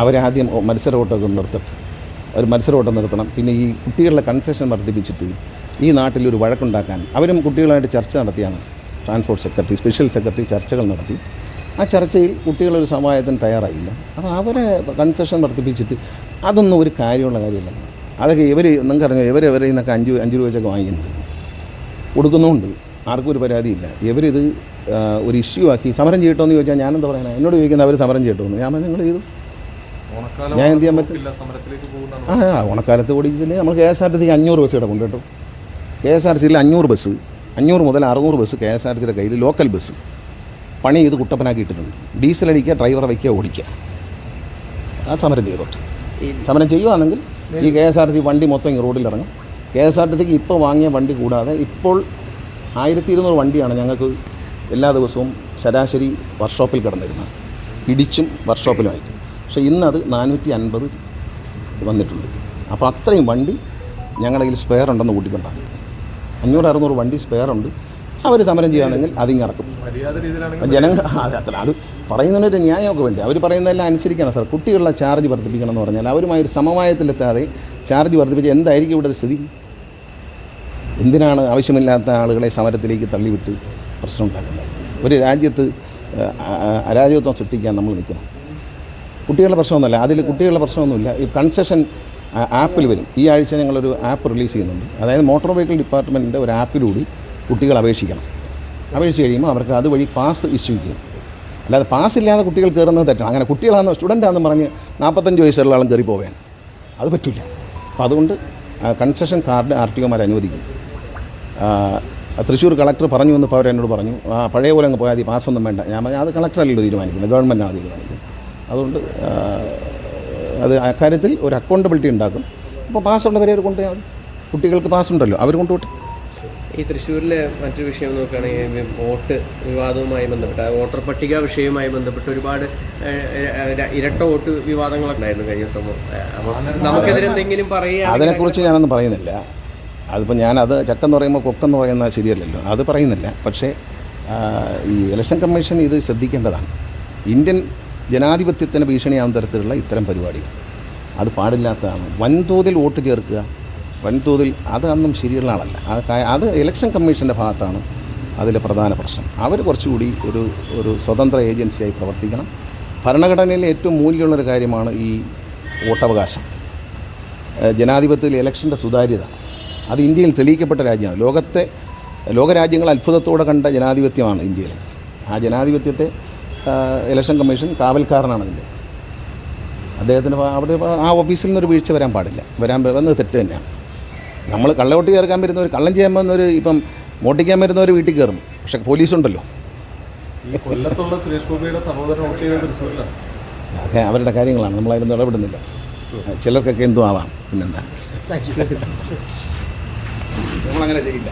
അവരാദ്യം മത്സര ഓട്ടമൊക്കെ നിർത്തട്ടെ. ഒരു മത്സര ഓട്ടം നിർത്തണം. പിന്നെ ഈ കുട്ടികളുടെ കൺസെഷൻ വർദ്ധിപ്പിച്ചിട്ട് ഈ നാട്ടിൽ ഒരു വഴക്കുണ്ടാക്കാൻ അവരും കുട്ടികളായിട്ട് ചർച്ച നടത്തിയാണ്. ട്രാൻസ്പോർട്ട് സെക്രട്ടറി സ്പെഷ്യൽ സെക്രട്ടറി ചർച്ചകൾ നടത്തി. ആ ചർച്ചയിൽ കുട്ടികളൊരു സമായത്തിന് തയ്യാറായില്ല. അപ്പോൾ അവരെ കൺസെഷൻ വർദ്ധിപ്പിച്ചിട്ട് അതൊന്നും ഒരു കാര്യമുള്ള കാര്യമല്ല. അതൊക്കെ ഇവർ നിങ്ങൾക്ക് അറിഞ്ഞോ? ഇവർ ഇവരെ നിന്നൊക്കെ അഞ്ച് അഞ്ച് രൂപ വെച്ചൊക്കെ വാങ്ങിക്കുന്നുണ്ട്. കൊടുക്കുന്നുമുണ്ട്. ആർക്കും ഒരു പരാതിയില്ല. ഇവരിത് ഒരു ഇഷ്യൂ ആക്കി സമരം ചെയ്യട്ടോ എന്ന് ചോദിച്ചാൽ ഞാനെന്താ പറയുന്നത് എന്നോട് ചോദിക്കുന്നത് അവർ സമരം ചെയ്യട്ടോ എന്ന് ഞാൻ നിങ്ങൾ ചെയ്തു. ഞാൻ എന്ത് ചെയ്യാൻ പറ്റും? ആ ഓണക്കാലത്ത് കൂടി നമ്മൾ കെ എസ് ആർ ടി സിക്ക് അഞ്ഞൂറ് ബസ് കിടക്കും കേട്ടോ. കെ എസ് ആർ ടി സിയിൽ അഞ്ഞൂറ് ബസ് അഞ്ഞൂറ് മുതൽ അറുന്നൂറ് bus K S R T സിയുടെ കയ്യിൽ ലോക്കൽ ബസ്. പണി ചെയ്ത് കുട്ടപ്പനാക്കി ഇട്ടുന്നത് ഡീസൽ അടിക്കുക ഡ്രൈവറെ വയ്ക്കുക ഓടിക്കുക. ആ സമരം ചെയ്തോട്ടെ സമരം ചെയ്യുവാണെങ്കിൽ ഈ K S R T C വണ്ടി മൊത്തം ഈ റോഡിലിറങ്ങും കെ എസ് ആർ ടി സിക്ക് ഇപ്പോൾ വാങ്ങിയ വണ്ടി കൂടാതെ ഇപ്പോൾ ആയിരത്തി ഇരുന്നൂറ് വണ്ടിയാണ് ഞങ്ങൾക്ക് എല്ലാ ദിവസവും ശരാശരി വർക്ക്ഷോപ്പിൽ കിടന്നിരുന്നത്. ഇടിച്ചും വർക്ക്ഷോപ്പിലുമായിട്ട് പക്ഷേ ഇന്നത് നാനൂറ്റി അൻപത് വന്നിട്ടുണ്ട്. അപ്പോൾ അത്രയും വണ്ടി ഞങ്ങളുടെ കയ്യിൽ സ്പെയർ ഉണ്ടെന്ന് കൂട്ടിക്കൊണ്ടാണ്. അഞ്ഞൂറ് അറുന്നൂറ് വണ്ടി സ്പെയർ ഉണ്ട്. അവർ സമരം ചെയ്യാണെങ്കിൽ അതിങ്ങിറക്കും ജനങ്ങൾ അത് അത്ര. അത് പറയുന്നതിനൊരു ന്യായമൊക്കെ വേണ്ടി? അവർ പറയുന്നതെല്ലാം അനുസരിക്കണം സാർ. കുട്ടികളുടെ ചാർജ് വർദ്ധിപ്പിക്കണം എന്ന് പറഞ്ഞാൽ അവരുമായി ഒരു സമവായത്തിലെത്താതെ ചാർജ് വർദ്ധിപ്പിച്ച് എന്തായിരിക്കും ഇവിടെ സ്ഥിതി? എന്തിനാണ് ആവശ്യമില്ലാത്ത ആളുകളെ സമരത്തിലേക്ക് തള്ളിവിട്ട് പ്രശ്നം ഉണ്ടാക്കുന്നത്? ഒരു രാജ്യത്ത് അരാജകത്വം സൃഷ്ടിക്കാൻ നമ്മൾ നിൽക്കണം. കുട്ടികളുടെ പ്രശ്നമൊന്നുമല്ല. അതിൽ കുട്ടികളുടെ പ്രശ്നമൊന്നുമില്ല. ഈ കൺസെഷൻ ആപ്പിൽ വരും. ഈ ആഴ്ച ഞങ്ങളൊരു ആപ്പ് റിലീസ് ചെയ്യുന്നുണ്ട്. അതായത് മോട്ടോർ വെഹിക്കിൾ ഡിപ്പാർട്ട്മെന്റിന്റെ ഒരു ആപ്പിലൂടെ കുട്ടികൾ അപേക്ഷിക്കണം. അപേക്ഷിച്ച് കഴിയുമ്പോൾ അവർക്ക് അതുവഴി പാസ് ഇഷ്യൂ ചെയ്യും. അല്ലാതെ പാസ് ഇല്ലാതെ കുട്ടികൾ കയറുന്നത് തെറ്റാണ്. അങ്ങനെ കുട്ടികളാണെന്ന് സ്റ്റുഡന്റാണെന്ന് പറഞ്ഞ് നാൽപ്പത്തഞ്ച് വയസ്സുള്ള ആളും കയറി പോവുകയാണ് അത് പറ്റില്ല. അപ്പോൾ അതുകൊണ്ട് കൺസെഷൻ കാർഡ് ആർ ടി ഒമാർ അനുവദിക്കും തൃശ്ശൂർ കളക്ടർ പറഞ്ഞു എന്ന് ഇപ്പോൾ അവരെന്നോട് പറഞ്ഞു. പഴയ പോലെ അങ്ങ് പോയാൽ മതി. പാസ്സൊന്നും വേണ്ട. ഞാൻ പറഞ്ഞു അത് കളക്ടറല്ലോ തീരുമാനിക്കുന്നത്? ഗവൺമെന്റാണ് തീരുമാനിക്കുന്നത്? അതുകൊണ്ട് ആ, അത് അക്കാര്യത്തിൽ ഒരു അക്കൗണ്ടബിലിറ്റി ഉണ്ടാക്കും. അപ്പോൾ പാസ്സുള്ളവരെ അവർ കൊണ്ട് കുട്ടികൾക്ക് പാസ് ഉണ്ടല്ലോ അവർ കൊണ്ടുപോട്ടെ ഈ തൃശ്ശൂരിലെ മറ്റൊരു വിഷയം നോക്കുകയാണെങ്കിൽ വോട്ട് വിവാദവുമായി ബന്ധപ്പെട്ട് വോട്ടർ പട്ടിക വിഷയവുമായി ബന്ധപ്പെട്ട് ഒരുപാട് ഇരട്ട വോട്ട് വിവാദങ്ങളൊക്കെ ഉണ്ടായിരുന്നു കഴിഞ്ഞ സംഭവം നമുക്കെതിരെ എന്തെങ്കിലും പറയുക അതിനെക്കുറിച്ച് ഞാനൊന്നും പറയുന്നില്ല. അതിപ്പോൾ ഞാനത് ചക്കെന്ന് പറയുമ്പോൾ കൊക്കെന്ന് പറയുന്നത് ശരിയല്ലല്ലോ അത് പറയുന്നില്ല. പക്ഷേ ഈ ഇലക്ഷൻ കമ്മീഷൻ ഇത് ശ്രദ്ധിക്കേണ്ടതാണ്. ഇന്ത്യൻ ജനാധിപത്യത്തിന് ഭീഷണിയാവുന്ന തരത്തിലുള്ള ഇത്തരം പരിപാടികൾ. അത് പാടില്ലാത്തതാണ് വൻതോതിൽ വോട്ട് ചേർക്കുക. വൻതോതിൽ അത് അന്നും ശരിയുള്ള ആളല്ല. അത് അത് ഇലക്ഷൻ കമ്മീഷന്റെ ഭാഗത്താണ് അതിലെ പ്രധാന പ്രശ്നം. അവർ കുറച്ചുകൂടി ഒരു ഒരു സ്വതന്ത്ര ഏജൻസിയായി പ്രവർത്തിക്കണം. ഭരണഘടനയിലെ ഏറ്റവും മൂല്യമുള്ളൊരു കാര്യമാണ് ഈ വോട്ടവകാശം. ജനാധിപത്യത്തിൽ ഇലക്ഷന്റെ സുതാര്യത. അത് ഇന്ത്യയിൽ തെളിയിക്കപ്പെട്ട രാജ്യമാണ്. ലോകത്തെ ലോകരാജ്യങ്ങൾ അത്ഭുതത്തോടെ കണ്ട ജനാധിപത്യമാണ് ഇന്ത്യയിൽ ആ ജനാധിപത്യത്തെ ഇലക്ഷൻ കമ്മീഷൻ കാവൽക്കാരനാണ് അതിന്റെ അദ്ദേഹത്തിന് അവിടെ ആ ഓഫീസിൽ നിന്നൊരു വീഴ്ച വരാൻ പാടില്ല. വരാൻ വന്നത് തെറ്റ് തന്നെയാണ്. നമ്മൾ കള്ളവോട്ട് ചേർക്കാൻ വരുന്നവർ കള്ളം ചെയ്യാൻ വരുന്നവർ ഇപ്പം മോട്ടിക്കാൻ വരുന്നവർ വീട്ടിൽ കയറും. പക്ഷേ പോലീസുണ്ടല്ലോ. ഈ കൊല്ലത്തുള്ള സുരേഷ് ഗോപിയുടെ സഹോദരൻ അതൊക്കെ അവരുടെ കാര്യങ്ങളാണ്. നമ്മളതിനൊന്നും ഇടപെടുന്നില്ല. ചിലർക്കൊക്കെ എന്തും ആവാം. പിന്നെന്താ? നമ്മളങ്ങനെ ചെയ്യില്ല.